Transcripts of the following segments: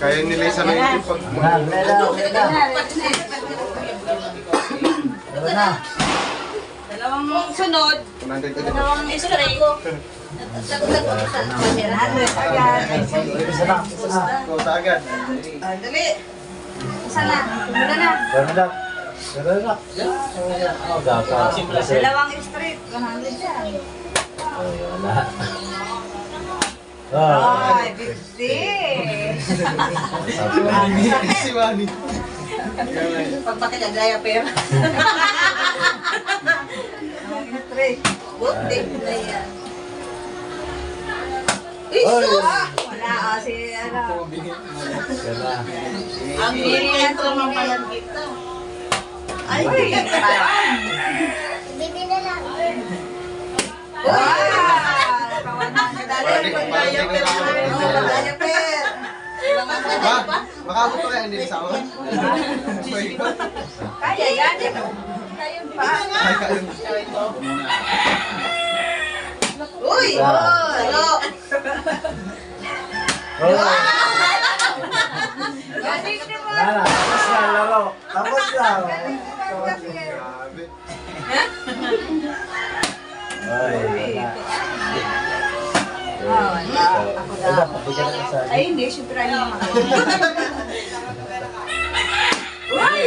Kaya nila sa 90 pag Na, Lela, Lela. Tara na. Dalawang sunod, 100 agad. dalawang straight. Isa na, isa agad. Dali. Isa na. Wala na. Tara na. Tara na. Oh, dapat. Dalawang straight. 100 yan. Ay, wala. Ah, Ay, 50. Si Manny. Pag bakit ang gaya pera. Straight. Buti na yan. Ay. Wala ah, si ano. Ang bigat naman pala dito. Ay, Bibi na lang. Wow! Parang parang tingnan ako. Ba, makabot pa kaya hindi sa akin? Kaya yan. Kaya pa. Ay, kaya. Uy! Ano? Oh, Galing ni mo. wala na. Tapos na, laro. Tapos na. Grabe. Ay, wala. Ah, wala. Ako Wala, na. pabigyan ka sa Ay, hindi. Siyempre, ano naman. Uy!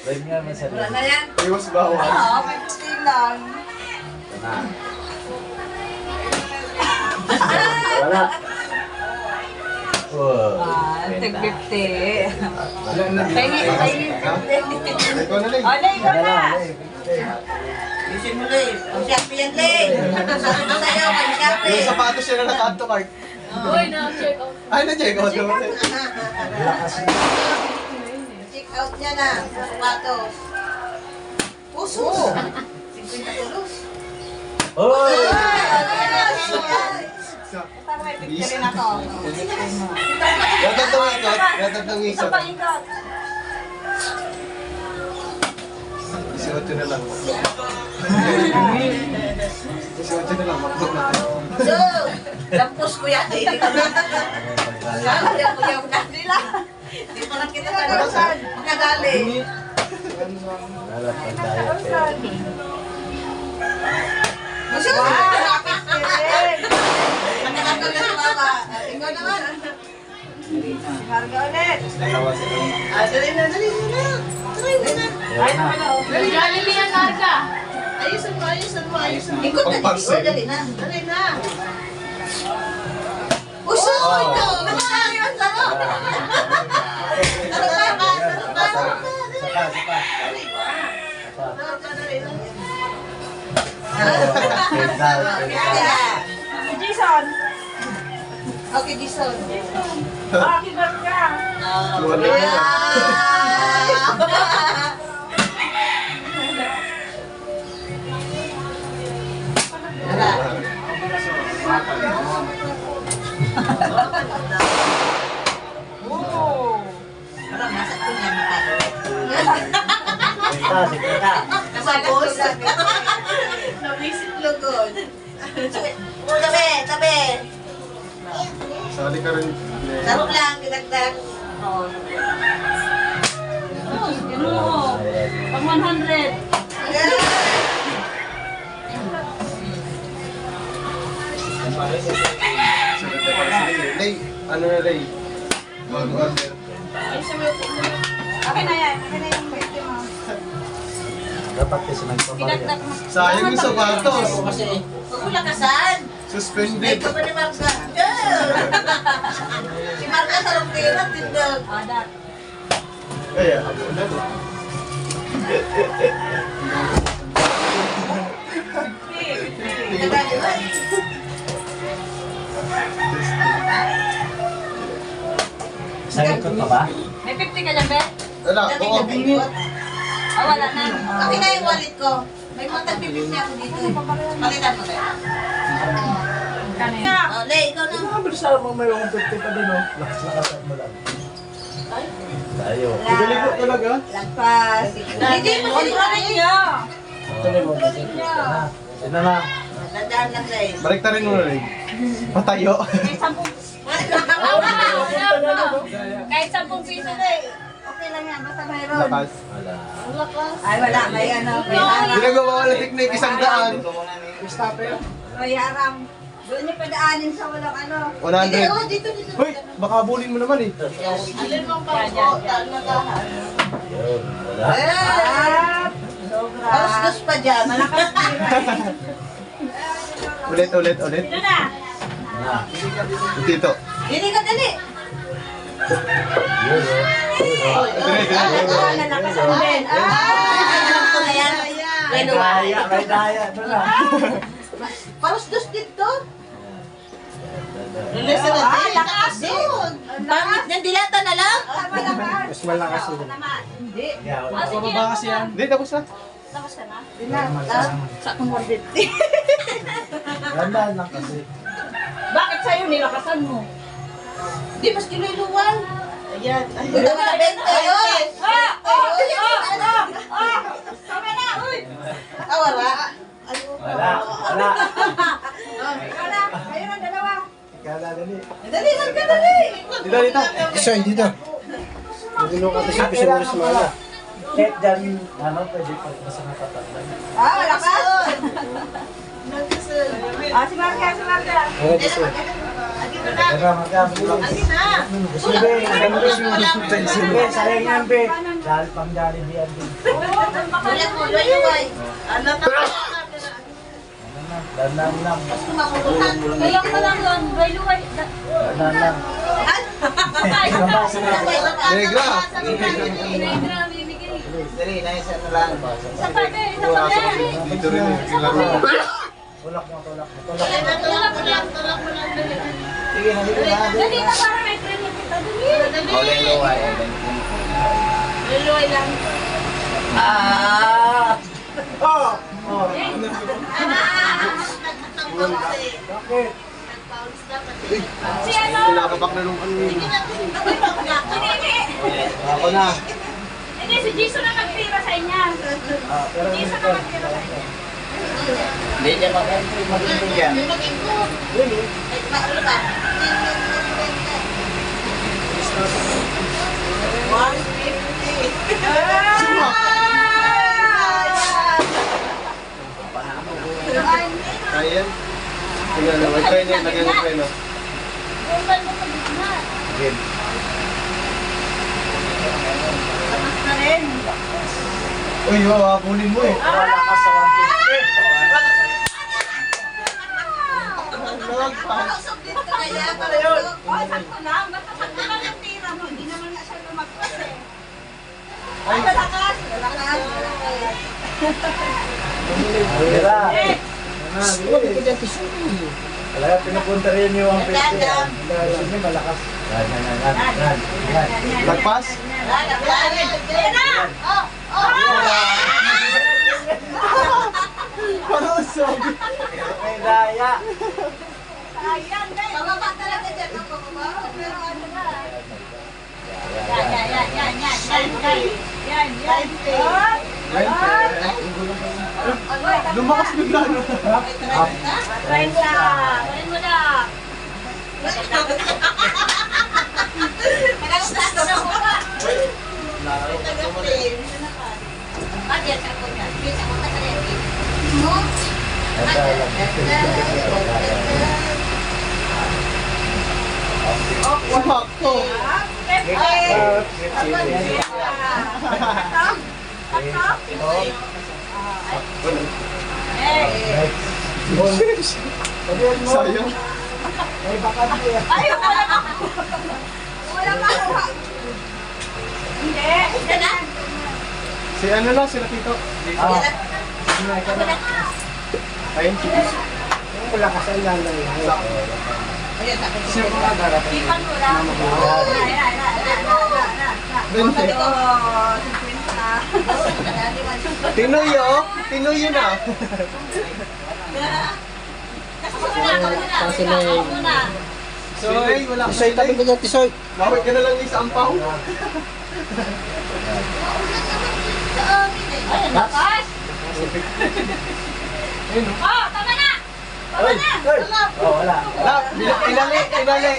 Rin nga man sa Wala na yan. Iwas bawal. Oo, may gusto lang. Wala. Wow. Ah, tag 50. Ilan na Pengi, pengi. Ikaw na lang. O, na, ikaw Wala, na. Wala. Isin mo, Lay. Ang Shopee yan, Lay. Sabi ko sa'yo, kay Yung Shopee. sapatos siya na naka-add to cart. Uy, na-check out. Ay, na-check out naman. Wala kasi. Check out niya na. Sapatos. Puso. 50 tulos. Hoy! Parang may picture rin ako. Yatag ng ikot. Yatag pa ikot. Isuot yun na lang. Isuot yun na lang. Makbog na tayo. So, lampos ko yan. Hindi ka na. Sabi ako yung nila. Hindi pa lang kita nalasan. Makadali. Wala pa tayo. ko wow. Nakakatagal na si Mama. Ikaw naman. Si Marga ulit. Ah, dali na, dali na. Dali na. Wala na. Jollibee yan, Narka. Ayusin mo, ayusin mo, ayusin mo. Ikot na, ikot. Dali na, dali na. Uso! Ito! Nakasali ang laro! Ano? Ano ba? Ano ba? Saka, saka. Dali pa. Ano ba? Dali na. Si Jason. Okay, Jason. Ah, na nasa ko niya. Ganda, ganda. Kasagos. Nabisit lugod. Tabi, tabi. Sali ka rin. Laro lang, dinagdag. Ano? Pag 100. Sunod na pala sila. eh. Lay, ano na Lay? Gold order. Okay na yan. Okay na yung pwede mo. Dapat kasi nagpapalya. Mo. Sayang yung sapatos. Huwag mo lakasan. Suspended. ka pa ni Marga. Si Marga sarong tira, tindag. Ada. Kaya, ako na. Ba? Sa ikot pa ba? May 50 ka dyan, be? Wala, oo. Ah, wala na. Akin na yung wallet ko. May mga tag-bibig niya ako dito. Palitan mo tayo. Yun? Oh, ikaw na. Nakabilis na mo may 150 pa din, oh. Lakas-lakasan mo lang. Tayo. Igalikot talaga. Lagpas. Hindi mo siya niya. Ito na yung 150 na. Na? Tandaan lang. Balik ta rin mo na Lay. Patayo. Kahit sampung... Kahit sampung piso na eh. Okay lang yan, basta mayroon. Lakas. Ay, wala. May ano. Ginagawa ko ng technique isang daan. May harang. Doon niyo padaanin sa walang ano. 100. oh, dito, dito. Hoy, baka bulin mo naman eh. Alin mong pangko, talmagahan. Ah, sobra. Tapos dos pa dyan. Malakas Ulit, ulit, ulit. Ito na. Dito. Dili ka, dali. Dire, dire. Ah, din. Ah, ko na. Ah, lakas doon. Pangit ng dilata na lang. Mas malakas yun. Hindi. Ah, sige. kasi yan. Hindi, tapos na. Tapos ka na. Sa akong 150. Gandaan lang kasi. Bakit sa'yo nilakasan mo? Di, mas kinuluwan. Ayan. Ito na benta yun. Ah! Oh! Oh! Oh! Oh! Tama na! Uy! Ah, wala. Wala, wala. Wala. Kala dali. Dali, lang ka, dali. Dito, dito. Isa, dito. Hindi mo kasi si Pisuris Mala. Kahit dyan, ano, pwede pag basta nakatatlan. Ah, wala ka. Ah, si Marga, si Marga. Oo, gusto. Tara, magkabulong. Sige, sige, sige, sayang yan, be. Dahil pang Jollibee yan, be. Ulit mo, luway, luway. Ano na? Ano na, dandan lang. Kailang ka lang doon. Luway-luway. Dandan lang. Na. Negra. Na binibigay. Dali, nais ano lang. Isa pa din. Isa pa din. Dito rin eh. Sila Tulak mo, tulak mo, tulak mo. Sige, nandito na. Dali na para may training kita. Dali. Oleng luway. Luway lang. Ah. Oh! Oh! Bakit? Si ano? Pinakabak na nung ano yun. Ako na. Hindi, si Jason na nagtira sa. Ah, pero Jason na nagtira sa inya. Hindi niya mag-entry mag-intindihan. Kaya yan. Tingnan na. May try na yun. Lagyan ng try na. Mo pag na. Game. Uy, wow, bulin mo eh. Wala ka sa 150. Pausap din ka kaya pala yun. Oh, sakto lang. Basta sakto lang yung tira mo. Hindi naman nga siya lumagpas eh. Ay, malakas. Malakas. Tira. Eh! Talaga yung 150. Dandan. Gusto niyo malakas. Lagpas. Oh, oh. Parang sabi. May daya. Ayan, guys. Pababa talaga dyan. Pababa. Pero ano na. Yan, yan, yan, yan, yan, yan, yan. Yan, yan. Lumakas bigla no. Try sa. Kunin mo na. Nagkakastas na ako ba? Sumakto. Sabihan Sayang. May bakante yan. Ay, wala ka. Wala ka. Hindi. Hindi na. Si ano lang, sila Tito. Ah. Sige, ikaw na. Ayun, Yung malakas ang lalay. Siya mga dagat. Ipan mo lang. Ay, ay, ay, ay, ay, ay. Tinoy yun ah. Ako muna, ako muna. Wait lang, ako muna. Soy, wala ka Tisoy, tabi ka dyan, Tisoy. Bawit ka na lang sa ampaw. Ay, ang lakas. Ayun oh. Oh, tama na. Ay! Ay! Oh, wala. Wala, ilali, ilali.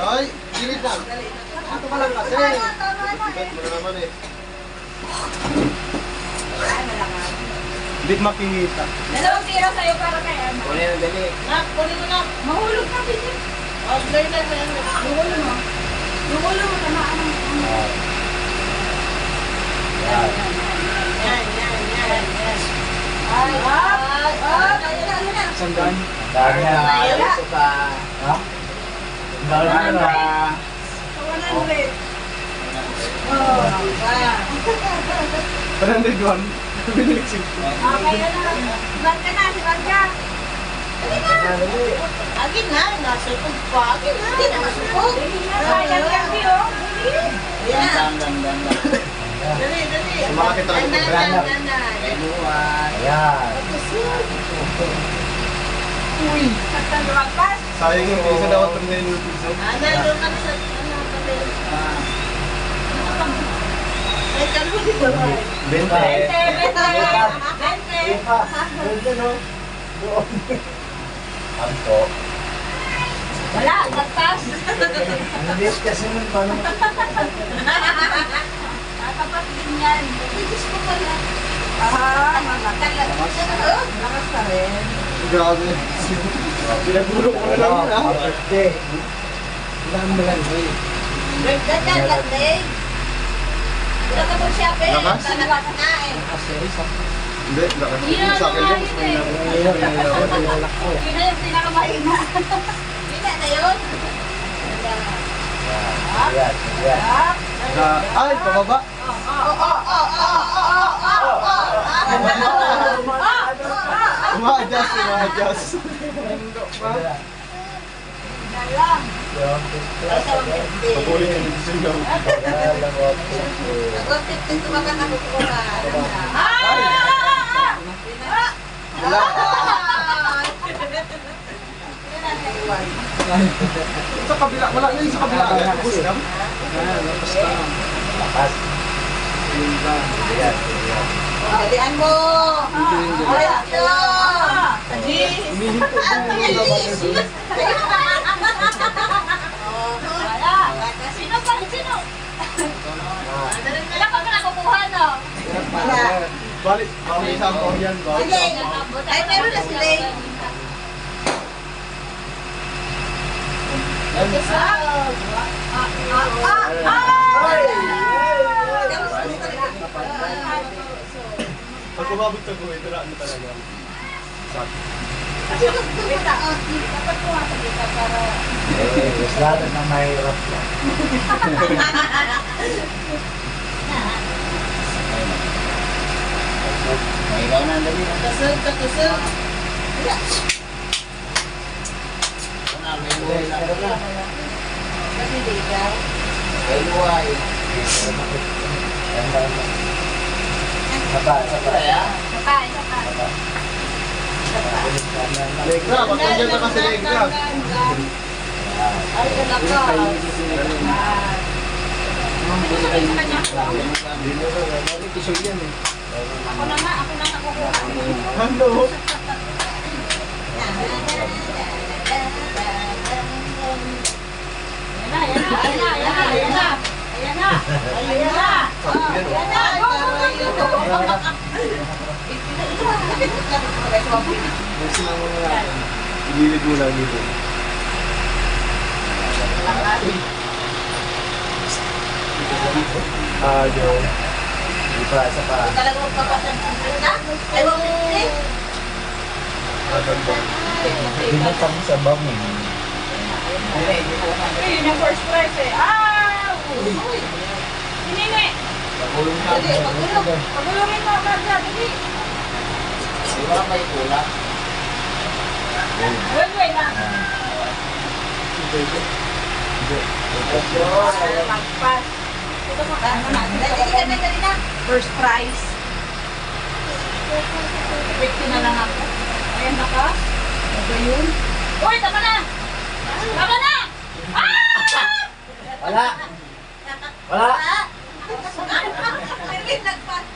Ay, gilid lang. Ito ka lang kasi. Bigat mo na naman eh. Hindi makikita. Dalawang tira sa'yo para kay ano. Kunin ang dali. Nak, kunin mo na. Mahulog na din. Oh, blur na mo yan. Luhulo mo. Luhulo mo na ano. Yan. Yan, yan, yan, yan. Ay, up, up. Sandaan. Dami na. Gusto pa. Ha? Dami na. Ano pa? Sa 100. Oh, ah. 101. Binilisig. Okay, ano. Sibat ka na, sibat ka. Dali. Agin na, nasupog pa. Agin na. Hindi na masupog. Sayang yan, Pio. Yan na. Dam, dam, dam, dam. Dali, dali. Sumakit talaga Dandan, ito. dandan, dandan. Kainuan. Ayan. Uy. Sakta lumagpas. Sayang yung isa dapat pang nilulog sa. Ah, nandun ka sa ano, pati. Ah, Ay, kalo di ba? Bente. Bente, bente. Bente. No? Anto. Wala, lagpas. Ang liit kasi nun pa no? Tatapat din yan. Diyos ko pala. Ah, malakal. Lakas na rin. Grabe. Pinagulong ko na lang ah. Birthday. Ilan mo lang. Dandan, dandan. Wala ka mong shopping. Lakas? Lakas na eh. Hindi, lakas mo sa akin yun. Yun na yung pinakamahina. Hindi na yun. Ayan. Up. Na- Ay, pababa. Uma-adjust, uma-adjust. Ayan. Na lang. Yung Basta ang fifty. Pabulit. Ayan, lang, okay. Ako, fifty, tumakan ako ko ka. Ah! Ah! Ah! Wala. Sa kabila, wala na yung sa kabila. Tapos na. Lakas. Ayan, ayan. Dalian mo. Umihinto ko. Wala. Sino pa? Sino? Ah, Wala nakukuha, no? Balik, balik sa ako yan. Balik Sige. Ay, meron na sila eh. Ah! Ah! Ah! Pag kumabot sa buhay, tara mo talaga. Wait lang. Dapat ko nga sa kita para... eh, mas lalo na mahirap yan. may ikaw na ang dali. Kusog, kakusog. Una, may buhay na. Na. Kasi di ikaw. Kainuan. Ayan, ayan. Sapa, sapa. Kaya, Saka, saka. Legra, pagkandiyan na kasi Legra. Ay, anak ka. Pinusugin sa kanya. Kusog yan eh. Ako na nga, ako na nakukuha. Ayan na, ayan na, ayan na, ayan na, ayan na. Ayan na. Ayan na. Ayan na. Go, go, go, go. Buksin lang muna natin. Igilid mo lang dito. Ah, yun. Di pa, sapa. Talaga magpapasan sa na? Ay, wag fifty. Maganda. Binatang sa bang eh. Yun yung first prize eh. Ah! Hinini. Dali, pagulog. Pagulungin mo agad dyan. Dali. di ba may kulang? Wait, wait na. Magpas. Ito mo, na. Dali na, dali na. First prize. Victim na lang ako. Ayan na ka. Ito yun. Uy, tama na! Tama na! Ah! Wala! Wala!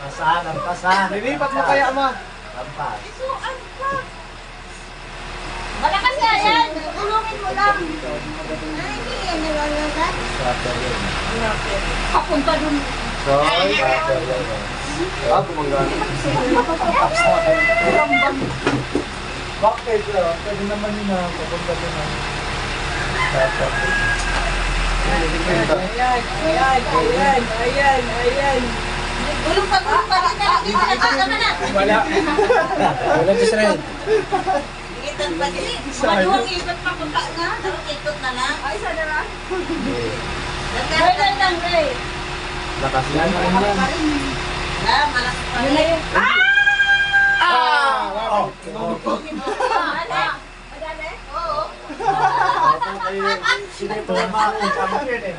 Pasahan, ang pasahan. Lilipat mo kaya, ama. Lampas. Isuan pa. nga yan. Tulungin mo lang. Papunta dun. Ah, gumagana. Bakit? ah? Pwede naman yun na papunta din na. Gulong pa, gulong pa. Dito na, dito na, na. Wala. Wala si Sred. Ikitan pa din. Maluwang ikot papunta na. Pero ikot na lang. Ay, sana na. Nagkaya Wait, wait lang, Ray. Lakas yan. Ah, malakas pa rin. yun. Ah! Oh. Ah, ano? Madali? Oo. Sinepo na mga sa akin eh.